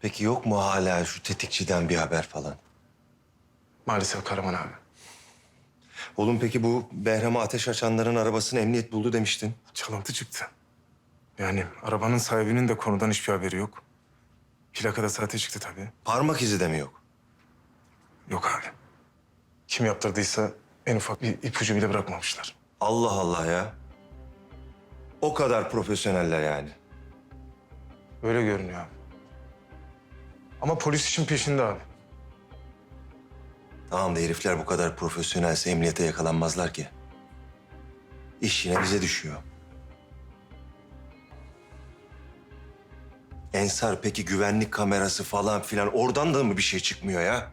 Peki yok mu hala şu tetikçiden bir haber falan? Maalesef Karaman abi. Oğlum peki bu Behram'a ateş açanların arabasını emniyet buldu demiştin. Çalıntı çıktı. Yani arabanın sahibinin de konudan hiçbir haberi yok. Plakada sahte çıktı tabii. Parmak izi de mi yok? Yok abi. Kim yaptırdıysa en ufak bir ipucu bile bırakmamışlar. Allah Allah ya. O kadar profesyoneller yani. Öyle görünüyor abi. Ama polis işin peşinde abi. Tamam da herifler bu kadar profesyonelse emniyete yakalanmazlar ki. İş yine bize düşüyor. Ensar peki güvenlik kamerası falan filan oradan da mı bir şey çıkmıyor ya?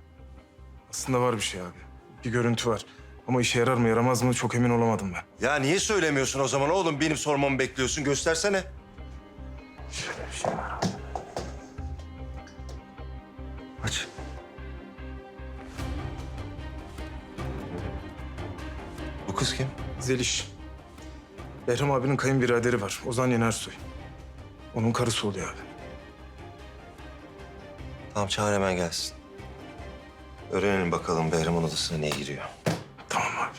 Aslında var bir şey abi. Bir görüntü var. Ama işe yarar mı yaramaz mı çok emin olamadım ben. Ya niye söylemiyorsun o zaman oğlum? Benim sormamı bekliyorsun. Göstersene. Bir şey var Zeliş. Behram abinin kayınbiraderi var. Ozan Yenersoy. Onun karısı oluyor abi. Tamam çağır hemen gelsin. Öğrenelim bakalım Behram'ın odasına niye giriyor. Tamam abi.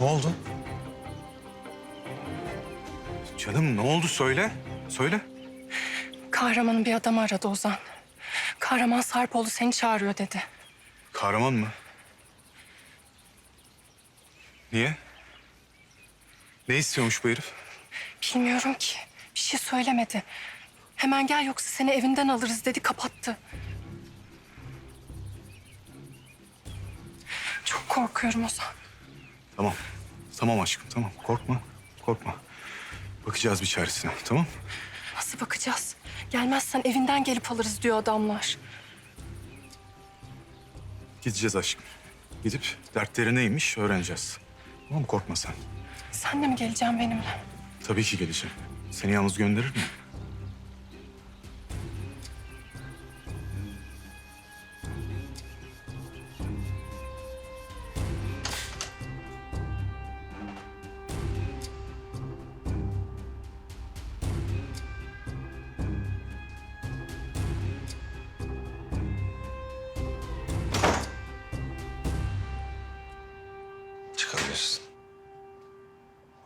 Ne oldu? Canım ne oldu söyle. Söyle. Kahramanın bir adamı aradı Ozan. Kahraman Sarpoğlu seni çağırıyor dedi. Kahraman mı? Niye? Ne istiyormuş bu herif? Bilmiyorum ki. Bir şey söylemedi. Hemen gel yoksa seni evinden alırız dedi kapattı. Çok korkuyorum Ozan. Tamam. Tamam aşkım tamam. Korkma. Korkma. Bakacağız bir çaresine tamam Nasıl bakacağız? Gelmezsen evinden gelip alırız diyor adamlar. Gideceğiz aşkım. Gidip dertleri neymiş öğreneceğiz. Tamam mı? Korkma sen. Sen de mi geleceksin benimle? Tabii ki geleceğim. Seni yalnız gönderir mi?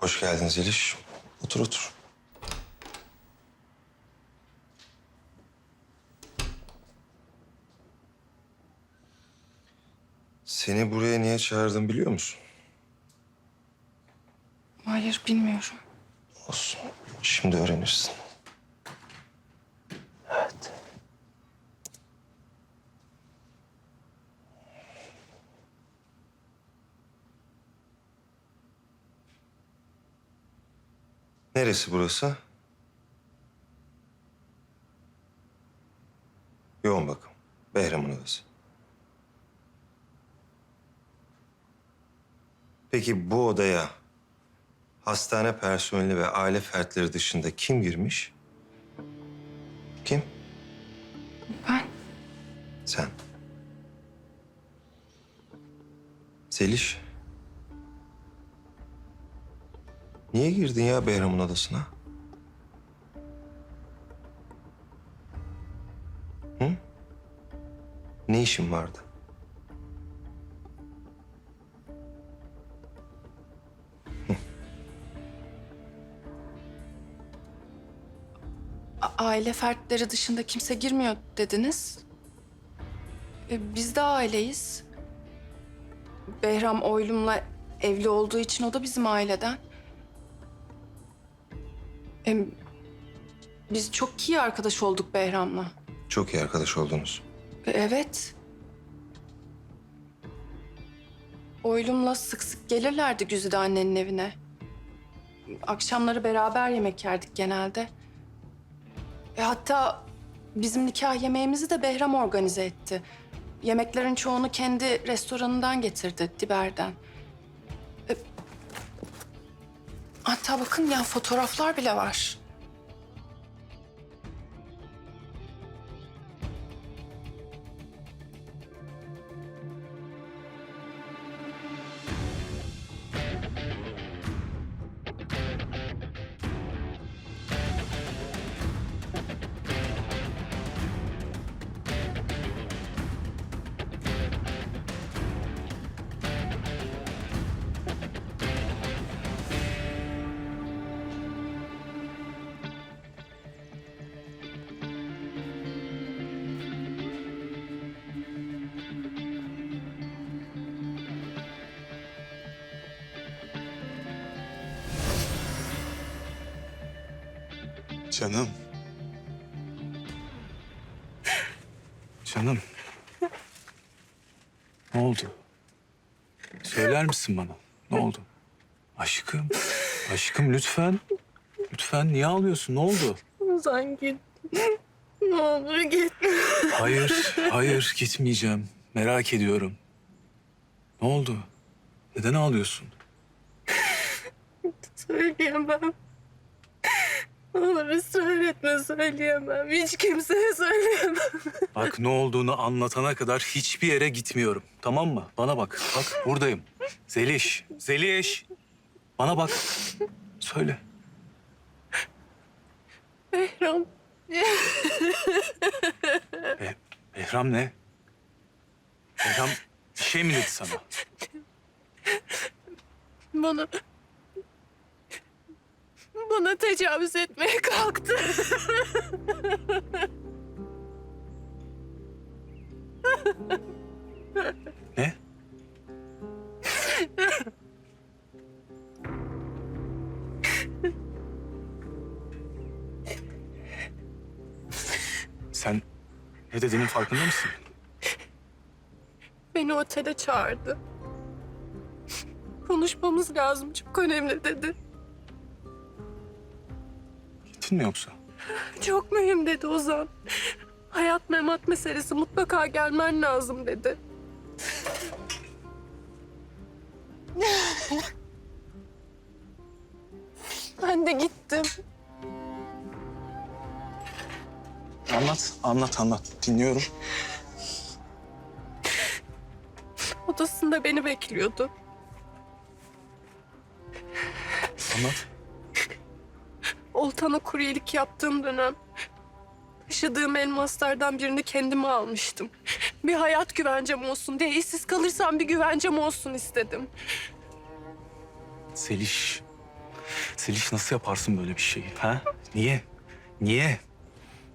Hoş geldin Zeliş. Otur otur. Seni buraya niye çağırdım biliyor musun? Hayır bilmiyorum. Olsun. Şimdi öğrenirsin. Neresi burası? Yoğun bakım. Behram'ın odası. Peki bu odaya hastane personeli ve aile fertleri dışında kim girmiş? Kim? Ben Sen. Zeliş. Niye girdin ya Behram'ın odasına? Hı? Ne işin vardı? aile fertleri dışında kimse girmiyor dediniz. E, biz de aileyiz. Behram Oylum'la evli olduğu için o da bizim aileden. E, biz çok iyi arkadaş olduk Behram'la. Çok iyi arkadaş oldunuz. E, evet. Oylum'la sık sık gelirlerdi Güzide annenin evine. Akşamları beraber yemek yerdik genelde. E, hatta bizim nikah yemeğimizi de Behram organize etti. Yemeklerin çoğunu kendi restoranından getirdi, Diber'den. Hatta bakın ya fotoğraflar bile var. Canım. Canım. Ne oldu? Söyler misin bana? Ne oldu? Aşkım. Aşkım lütfen. Lütfen niye ağlıyorsun? Ne oldu? Ozan git. Ne olur git. Hayır, hayır gitmeyeceğim. Merak ediyorum. Ne oldu? Neden ağlıyorsun? Söyleyemem. Olur ısrar etme söyleyemem. Hiç kimseye söyleyemem. Bak ne olduğunu anlatana kadar hiçbir yere gitmiyorum. Tamam mı? Bana bak. Bak buradayım. Zeliş. Zeliş. Bana bak. Söyle. Behram. Be Behram ne? Behram bir şey mi dedi sana? Bana... Bana tecavüz etmeye kalktı. Ne? Sen ne dediğinin farkında mısın? Beni otele çağırdı. Konuşmamız lazım. Çok önemli dedi. Gittin mi yoksa? Çok mühim dedi Ozan. Hayat memat meselesi mutlaka gelmen lazım dedi. ben de gittim. Anlat, anlat, anlat. Dinliyorum. Odasında beni bekliyordu. Anlat. Oltan'a kuryelik yaptığım dönem taşıdığım elmaslardan birini kendime almıştım. Bir hayat güvencem olsun diye işsiz kalırsam bir güvencem olsun istedim. Seliş. Seliş nasıl yaparsın böyle bir şeyi? Ha? Niye? Niye?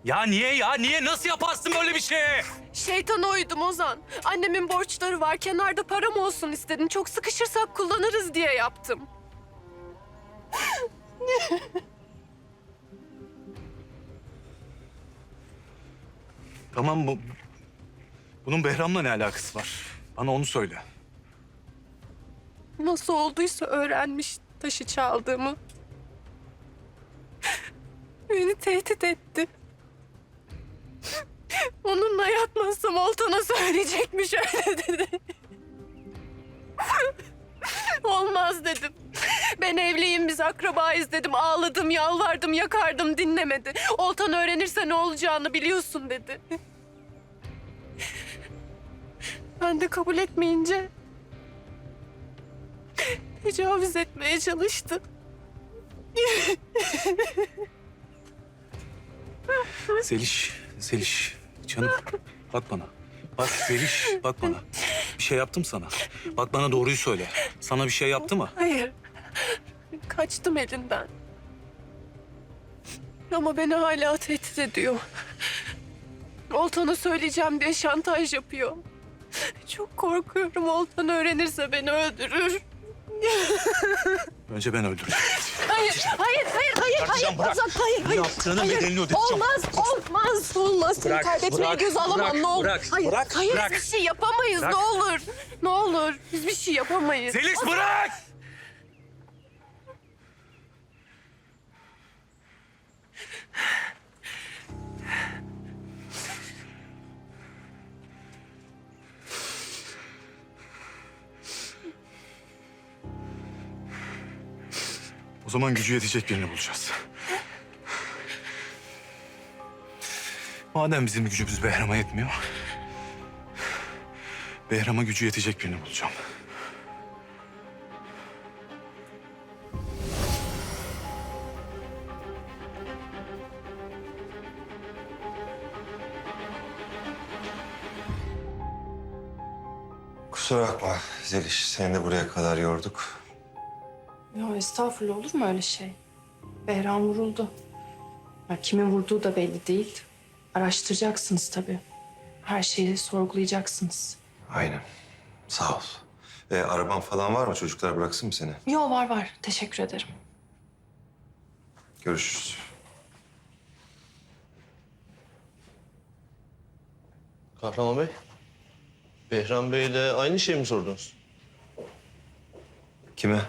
Ya niye ya? Niye? Nasıl yaparsın böyle bir şeyi? Şeytana uydum Ozan. Annemin borçları var, kenarda param olsun istedim. Çok sıkışırsak kullanırız diye yaptım. Tamam bu... Bunun Behram'la ne alakası var? Bana onu söyle. Nasıl olduysa öğrenmiş taşı çaldığımı. Beni tehdit etti. Onunla yatmazsam Oltan'a söyleyecekmiş öyle dedi. Olmaz dedim. Ben evliyim biz akrabayız dedim. Ağladım, yalvardım, yakardım dinlemedi. Oltan öğrenirse ne olacağını biliyorsun dedi. Ben de kabul etmeyince tecavüz etmeye çalıştı. Seliş, Seliş. Canım bak bana. Bak Seliş, bak bana. Bir şey yaptım sana. Bak bana doğruyu söyle. Sana bir şey yaptı mı? Hayır. Kaçtım elinden. Ama beni hala tehdit ediyor. Oltan'a söyleyeceğim diye şantaj yapıyor. Çok korkuyorum Oltan öğrenirse beni öldürür. Önce ben öldüreceğim. Hayır, hayır, hayır, hayır, hayır. Ozan, hayır, hayır. Yaptığının hayır. bedelini ödeteceğim. Olmaz, olmaz, olmaz. Seni Bırak, kaybetmeye bırak, göz alamam. bırak, ne olur. bırak, hayır, bırak, hayır, bırak. biz bir şey yapamayız. Bırak. Ne olur. Ne olur. Biz bir şey yapamayız. Seliş bırak! O zaman gücü yetecek birini bulacağız. Madem bizim gücümüz Behram'a yetmiyor... Behram'a gücü yetecek birini bulacağım. Kusura bakma Zeliş. Seni de buraya kadar yorduk estağfurullah olur mu öyle şey? Behram vuruldu. Ya kimin vurduğu da belli değil. Araştıracaksınız tabii. Her şeyi sorgulayacaksınız. Aynen. Sağ ol. E, araban falan var mı? Çocuklar bıraksın mı seni? Yo var var. Teşekkür ederim. Görüşürüz. Kahraman Bey, Behram Bey'le aynı şeyi mi sordunuz? Kime?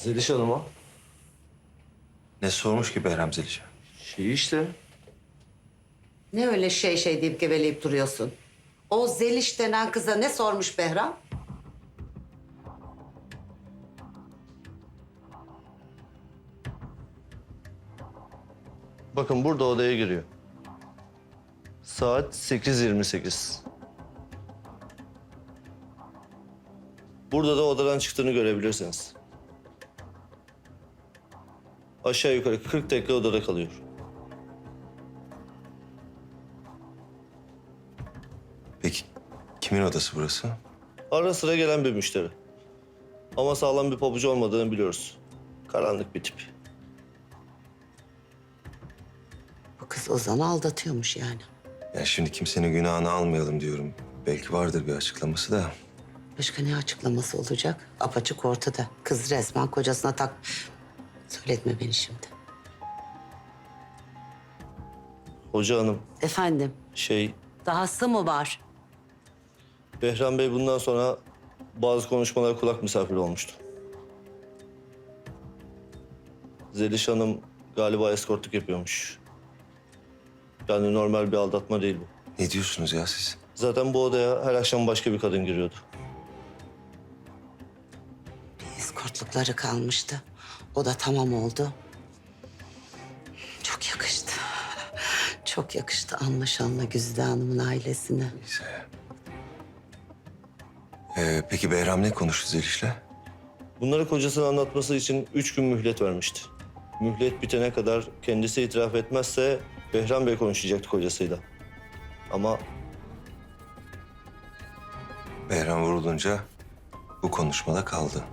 Zeliş Hanım'a. Ne sormuş ki Behram Zeliş'e? Şey işte. Ne öyle şey şey deyip geveleyip duruyorsun? O Zeliş denen kıza ne sormuş Behram? Bakın burada odaya giriyor. Saat 8.28. Burada da odadan çıktığını görebilirsiniz. Aşağı yukarı 40 dakika odada kalıyor. Peki kimin odası burası? Ara sıra gelen bir müşteri. Ama sağlam bir pabucu olmadığını biliyoruz. Karanlık bir tip. Bu kız Ozan'ı aldatıyormuş yani. Ya şimdi kimsenin günahını almayalım diyorum. Belki vardır bir açıklaması da. Başka ne açıklaması olacak? Apaçık ortada. Kız resmen kocasına tak... Söyletme beni şimdi. Hoca hanım, Efendim, şey dahası mı var? Behram Bey bundan sonra bazı konuşmalara kulak misafiri olmuştu. Zeliş Hanım galiba eskortluk yapıyormuş. Yani normal bir aldatma değil bu. Ne diyorsunuz ya siz? Zaten bu odaya her akşam başka bir kadın giriyordu. Eskortlukları kalmıştı. O da tamam oldu. Çok yakıştı. Çok yakıştı anlaşanla Güzide Hanım'ın ailesine. Neyse. Ee, peki Behram ne konuştu Zeliş'le? Bunları kocasına anlatması için üç gün mühlet vermişti. Mühlet bitene kadar kendisi itiraf etmezse Behram Bey konuşacaktı kocasıyla. Ama Behram vurulunca bu konuşmada kaldı.